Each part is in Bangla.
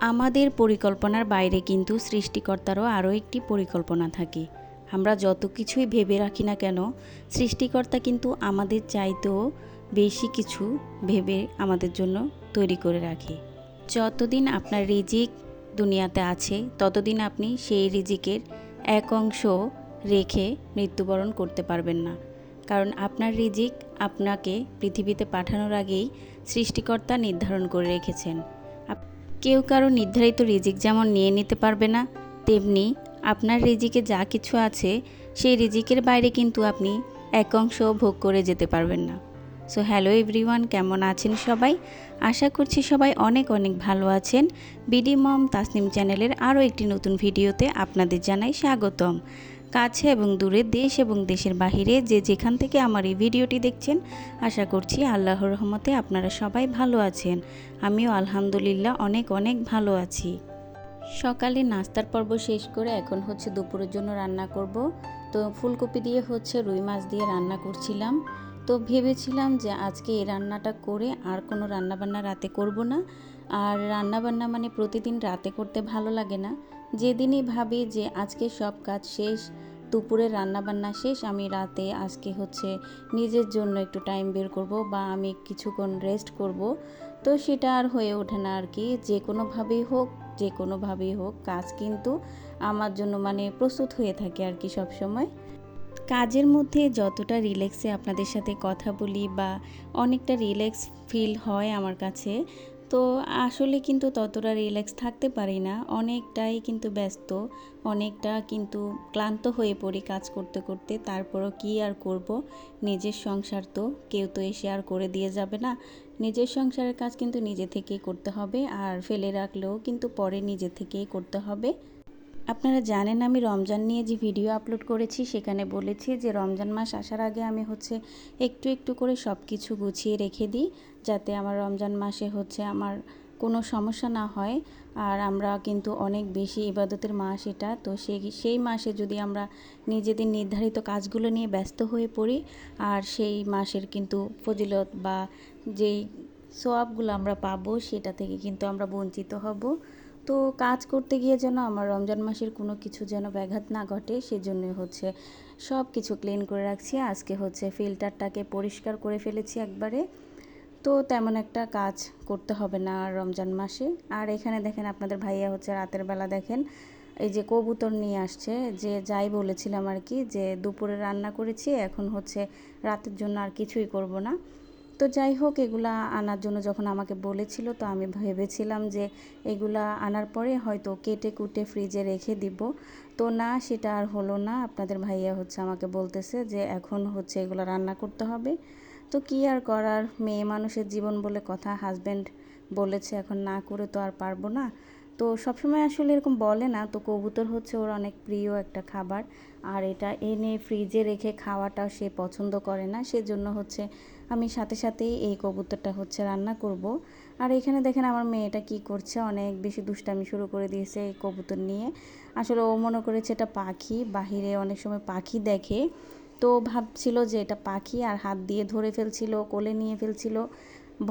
আমাদের পরিকল্পনার বাইরে কিন্তু সৃষ্টিকর্তারও আরও একটি পরিকল্পনা থাকে। আমরা যত কিছুই ভেবে রাখি না কেন, সৃষ্টিকর্তা কিন্তু আমাদের চাইতেও বেশি কিছু ভেবে আমাদের জন্য তৈরি করে রাখে। যতদিন আপনার রিজিক দুনিয়াতে আছে, ততদিন আপনি সেই রিজিকের এক অংশ রেখে মৃত্যুবরণ করতে পারবেন না। কারণ আপনার রিজিক আপনাকে পৃথিবীতে পাঠানোর আগেই সৃষ্টিকর্তা নির্ধারণ করে রেখেছেন। কেউ কারও নির্ধারিত রিজিক যেমন নিয়ে নিতে পারবে না, তেমনি আপনার রিজিকে যা কিছু আছে, সেই রিজিকের বাইরে কিন্তু আপনি এক অংশ ভোগ করে যেতে পারবেন না। সো হ্যালো এভরিওয়ান কেমন আছেন সবাই? আশা করছি সবাই অনেক অনেক ভালো আছেন। বিডি মম তাসনিম চ্যানেলের আরও একটি নতুন ভিডিওতে আপনাদের জানাই স্বাগতম। কাছে এবং দূরে দেশ এবং দেশের বাহিরে যে যেখান থেকে আমার এই ভিডিওটি দেখছেন, আশা করছি আল্লাহর রহমতে আপনারা সবাই ভালো আছেন। আমিও আলহামদুলিল্লাহ অনেক অনেক ভালো আছি। সকালে নাস্তার পর্ব শেষ করে এখন হচ্ছে দুপুরের জন্য রান্না করব। তো ফুলকপি দিয়ে হচ্ছে রুই মাছ দিয়ে রান্না করছিলাম। তো ভেবেছিলাম যে আজকে এই রান্নাটা করে আর কোনো রান্নাবান্না রাতে করব না। আর রান্নাবান্না মানে প্রতিদিন রাতে করতে ভালো লাগে না। যেদিনই ভাবি যে আজকে সব কাজ শেষ দুপুরে রান্নাবান্না শেষ, আমি রাতে আজকে হচ্ছে নিজের জন্য একটু টাইম বের করব বা আমি কিছুক্ষণ রেস্ট করব। তো সেটা আর হয়ে ওঠে না আর কি। যে কোনোভাবেই হোক, যে কোনোভাবেই হোক, কাজ কিন্তু আমার জন্য মানে প্রস্তুত হয়ে থাকে আর কি সব সময় কাজের মধ্যে যতটা রিল্যাক্সে আপনাদের সাথে কথা বলি বা অনেকটা রিল্যাক্স ফিল হয় আমার কাছে তো আসলে কিন্তু ততটা রিল্যাক্স থাকতে পারি না। অনেকটাই কিন্তু ব্যস্ত, অনেকটা কিন্তু ক্লান্ত হয়ে পড়ি কাজ করতে করতে। তারপরও কি আর করব? নিজের সংসার তো, কেউ তো এসে আর করে দিয়ে যাবে না। নিজের সংসারের কাজ কিন্তু নিজে থেকেই করতে হবে, আর ফেলে রাখলেও কিন্তু পরে নিজে থেকেই করতে হবে। আপনারা জানেন আমি রমজান নিয়ে যে ভিডিও আপলোড করেছি, সেখানে বলেছি যে রমজান মাস আসার আগে আমি হচ্ছে একটু একটু করে সব কিছু গুছিয়ে রেখে দিই, যাতে আমার রমজান মাসে হচ্ছে আমার কোনো সমস্যা না হয়। আর আমরা কিন্তু অনেক বেশি ইবাদতের মাস এটা, তো সেই সেই মাসে যদি আমরা নিজেদের নির্ধারিত কাজগুলো নিয়ে ব্যস্ত হয়ে পড়ি, আর সেই মাসের কিন্তু ফজিলত বা যেই সোয়াবগুলো আমরা পাবো, সেটা থেকে কিন্তু আমরা বঞ্চিত হব। তো কাজ করতে গিয়ে যেন আমার রমজান মাসের কোনো কিছু যেন ব্যাঘাত না ঘটে, সেজন্যই হচ্ছে সব কিছু ক্লিন করে রাখছি। আজকে হচ্ছে ফিল্টারটাকে পরিষ্কার করে ফেলেছি একবারে। তো তেমন একটা কাজ করতে হবে না রমজান মাসে। আর এখানে দেখেন আপনাদের ভাইয়া হচ্ছে রাতের বেলা দেখেন, এই যে কবুতর নিয়ে আসছে, যে যাই বলেছিলাম আর কি, যে দুপুরে রান্না করেছি, এখন হচ্ছে রাতের জন্য আর কিছুই করব না। তো যাই হোক, এগুলা আনার জন্য যখন আমাকে বলেছিল, তো আমি ভেবেছিলাম যে এগুলা আনার পরে হয়তো কেটে কুটে ফ্রিজে রেখে দিব। তো না, সেটা আর হলো না। আপনাদের ভাইয়া হচ্ছে আমাকে বলতেছে যে এখন হচ্ছে এগুলো রান্না করতে হবে। তো কি আর করার? মেয়ে মানুষের জীবন বলে কথা হাজব্যান্ড বলেছে এখন না করে তো আর পারব না। তো সবসময় আসলে এরকম বলে না। তো কবুতর হচ্ছে ওর অনেক প্রিয় একটা খাবার। আর এটা এনে ফ্রিজে রেখে খাওয়াটা সে পছন্দ করে না। সেজন্য হচ্ছে আমি সাথে সাথেই এই কবুতরটা হচ্ছে রান্না করব। আর এখানে দেখেন আমার মেয়েটা কি করছে, অনেক বেশি দুষ্টামি শুরু করে দিয়েছে এই কবুতর নিয়ে। আসলে ও মনে করেছে এটা পাখি, বাহিরে অনেক সময় পাখি দেখে। তো ভাবছিল যে এটা পাখি আর হাত দিয়ে ধরে ফেলছিল, কোলে নিয়ে ফেলছিল।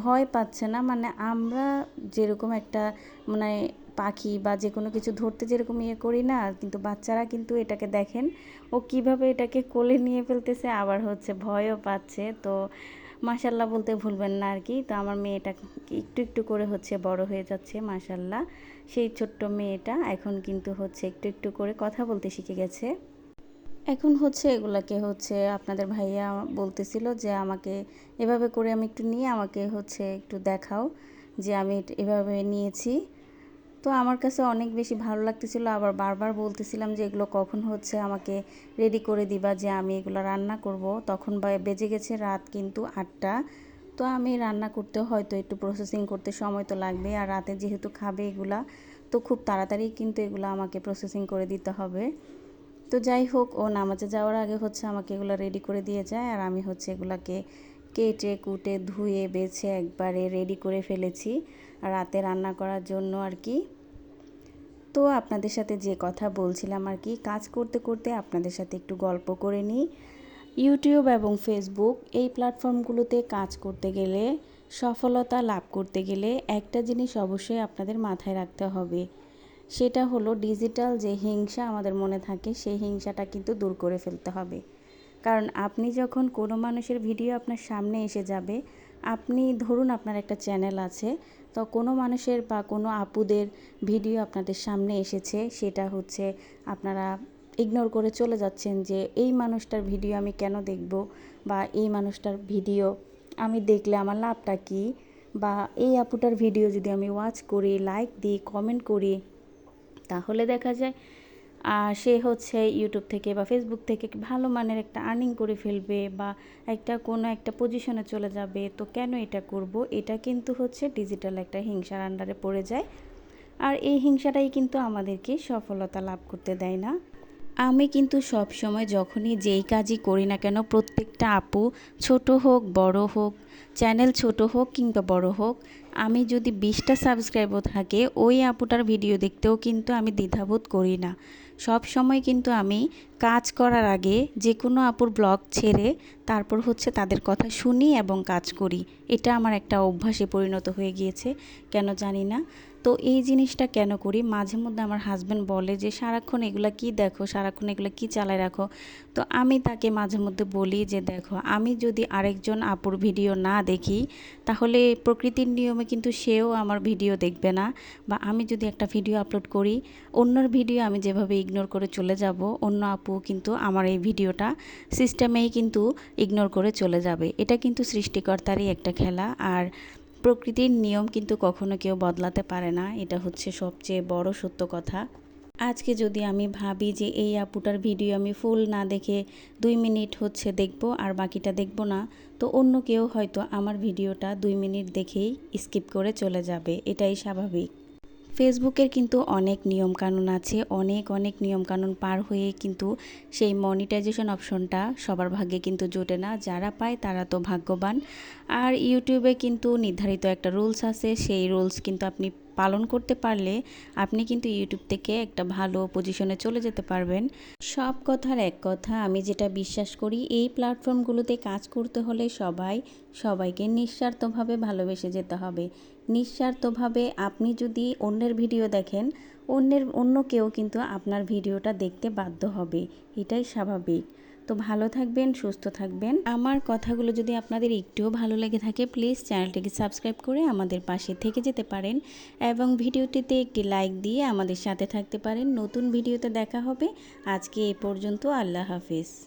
ভয় পাচ্ছে না মানে আমরা যেরকম একটা মানে পাখি বা যে কোনো কিছু ধরতে যেরকম ইয়ে করি না, কিন্তু বাচ্চারা কিন্তু এটাকে দেখেন। ও কীভাবে এটাকে কোলে নিয়ে ফেলতেছে, আবার হচ্ছে ভয়ও পাচ্ছে। তো মাশাল্লাহ বলতে ভুলবেন না আর কি। তো আমার মেয়েটা একটু একটু করে হচ্ছে বড় হয়ে যাচ্ছে, মাশাল্লাহ। সেই ছোট্ট মেয়েটা এখন কিন্তু হচ্ছে একটু একটু করে কথা বলতে শিখে গেছে। এখন হচ্ছে এগুলাকে হচ্ছে আপনাদের ভাইয়া বলতেছিল যে আমাকে এভাবে করে আমি একটু নিয়ে আমাকে হচ্ছে একটু দেখাও যে আমি এভাবে নিয়েছি। তো আমার কাছে অনেক বেশি ভালো লাগতেছিল। আবার বারবার বলতেছিলাম যে, এগুলো কখন হচ্ছে? আমাকে রেডি করে দিবা যে, আমি এগুলো রান্না করব। তখন বেজে গেছে রাত কিন্তু আটটা। তো আমি রান্না করতে হয়তো একটু প্রসেসিং করতে সময় তো লাগবে আর রাতে যেহেতু খাবে এগুলা, তো খুব তাড়াতাড়ি কিন্তু এগুলো আমাকে প্রসেসিং করে দিতে হবে। তো যাই হোক, ও নামাজে যাওয়ার আগে হচ্ছে আমাকে এগুলো রেডি করে দিয়ে যায়। আর আমি হচ্ছে এগুলাকে কেটে কুটে ধুয়ে, বেছে একবারে রেডি করে ফেলেছি। রাতে রান্না করার জন্য আর কি। তো আপনাদের সাথে যে কথা বলছিলাম আর কি, কাজ করতে করতে আপনাদের সাথে একটু গল্প করে নিই। ইউটিউব এবং ফেসবুক এই প্ল্যাটফর্মগুলোতে কাজ করতে গেলে, সফলতা লাভ করতে গেলে একটা জিনিস অবশ্যই আপনাদের মাথায় রাখতে হবে। সেটা হলো ডিজিটাল যে হিংসা আমাদের মনে থাকে, সেই হিংসাটা কিন্তু দূর করে ফেলতে হবে। কারণ আপনি যখন কোনো মানুষের ভিডিও আপনার সামনে এসে যাবে আপনি ধরুন আপনার একটা চ্যানেল আছে, তো কোনো মানুষের বা কোনো আপুদের ভিডিও আপনাদের সামনে এসেছে, সেটা হচ্ছে আপনারা ইগনোর করে চলে যাচ্ছেন যে এই মানুষটার ভিডিও আমি কেন দেখব বা এই মানুষটার ভিডিও আমি দেখলে আমার লাভটা কী? বা এই আপুটার ভিডিও যদি আমি ওয়াচ করি লাইক দিই কমেন্ট করি, তাহলে দেখা যায় সে হচ্ছে ইউটিউব থেকে বা ফেসবুক থেকে ভালো মানের একটা আর্নিং করে ফেলবে বা একটা কোনো একটা পজিশনে চলে যাবে, তো কেন এটা করব? এটা কিন্তু হচ্ছে ডিজিটাল একটা হিংসার আন্ডারে পড়ে যায়। আর এই হিংসাটাই কিন্তু আমাদেরকে সফলতা লাভ করতে দেয় না। আমি কিন্তু সব সময় যখনই যেই কাজই করি না কেন, প্রত্যেকটা আপু ছোট হোক, বড় হোক, চ্যানেল ছোট হোক কিংবা বড় হোক, আমি যদি বিশটা সাবস্ক্রাইবও থাকে, ওই আপুটার ভিডিও দেখতেও কিন্তু আমি দ্বিধাবোধ করি না। সব সময় কিন্তু আমি কাজ করার আগে যে কোনো আপুর ব্লগ ছেড়ে তারপর হচ্ছে তাদের কথা শুনি এবং কাজ করি। এটা আমার একটা অভ্যাসে পরিণত হয়ে গিয়েছে, কেন জানি না। তো এই জিনিসটা কেন করি? মাঝে মধ্যে আমার হাজব্যান্ড বলে যে, সারাক্ষণ এগুলো কি দেখো? সারাক্ষণ এগুলো কি চালায় রাখো? তো আমি তাকে মাঝে মধ্যে বলি যে, দেখো, আমি যদি আরেকজন আপুর ভিডিও না দেখি, তাহলে প্রকৃতির নিয়মে কিন্তু সেও আমার ভিডিও দেখবে না। বা আমি যদি একটা ভিডিও আপলোড করি, অন্যর ভিডিও আমি যেভাবে ইগনোর করে চলে যাব, অন্য আপু কিন্তু আমার এই ভিডিওটা সিস্টেমেই কিন্তু ইগনোর করে চলে যাবে। এটা কিন্তু সৃষ্টিকর্তারই একটা খেলা। আর প্রকৃতির নিয়ম কিন্তু কখনো কেউ বদলাতে পারে না, এটা হচ্ছে সবচেয়ে বড় সত্য কথা। আজকে যদি আমি ভাবি যে এই আপুটার ভিডিও আমি ফুল না দেখে দুই মিনিট হচ্ছে দেখব আর বাকিটা দেখব না, তো অন্য কেউ হয়তো আমার ভিডিওটা দুই মিনিট দেখেই স্কিপ করে চলে যাবে, এটাই স্বাভাবিক। ফেসবুকের কিন্তু অনেক নিয়মকানুন আছে, অনেক অনেক নিয়মকানুন পার হয়ে কিন্তু সেই মনিটাইজেশন অপশনটা সবার ভাগ্যে কিন্তু জোটে না। যারা পায় তারা তো ভাগ্যবান। আর ইউটিউবে কিন্তু নির্ধারিত একটা রুলস আছে, সেই রুলস কিন্তু আপনি পালন করতে পারলে আপনি কিন্তু ইউটিউব থেকে একটা ভালো পজিশনে চলে যেতে পারবেন। সব কথার এক কথা, আমি যেটা বিশ্বাস করি, এই প্ল্যাটফর্মগুলোতে কাজ করতে হলে সবাই, সবাইকে নিঃস্বার্থভাবে ভালোবেসে যেতে হবে। নিঃস্বার্থভাবে আপনি যদি অন্যের ভিডিও দেখেন, অন্যের, অন্য কেউ কিন্তু আপনার ভিডিওটা দেখতে বাধ্য হবে। এটাই স্বাভাবিক। তো ভালো থাকবেন, সুস্থ থাকবেন। আমার কথাগুলো যদি আপনাদের একটুও ভালো লেগে থাকে প্লিজ চ্যানেলটিকে সাবস্ক্রাইব করে আমাদের পাশে থেকে যেতে পারেন এবং ভিডিওটিতে একটি লাইক দিয়ে আমাদের সাথে থাকতে পারেন। নতুন ভিডিওতে দেখা হবে। আজকে এ পর্যন্ত আল্লাহ হাফিজ।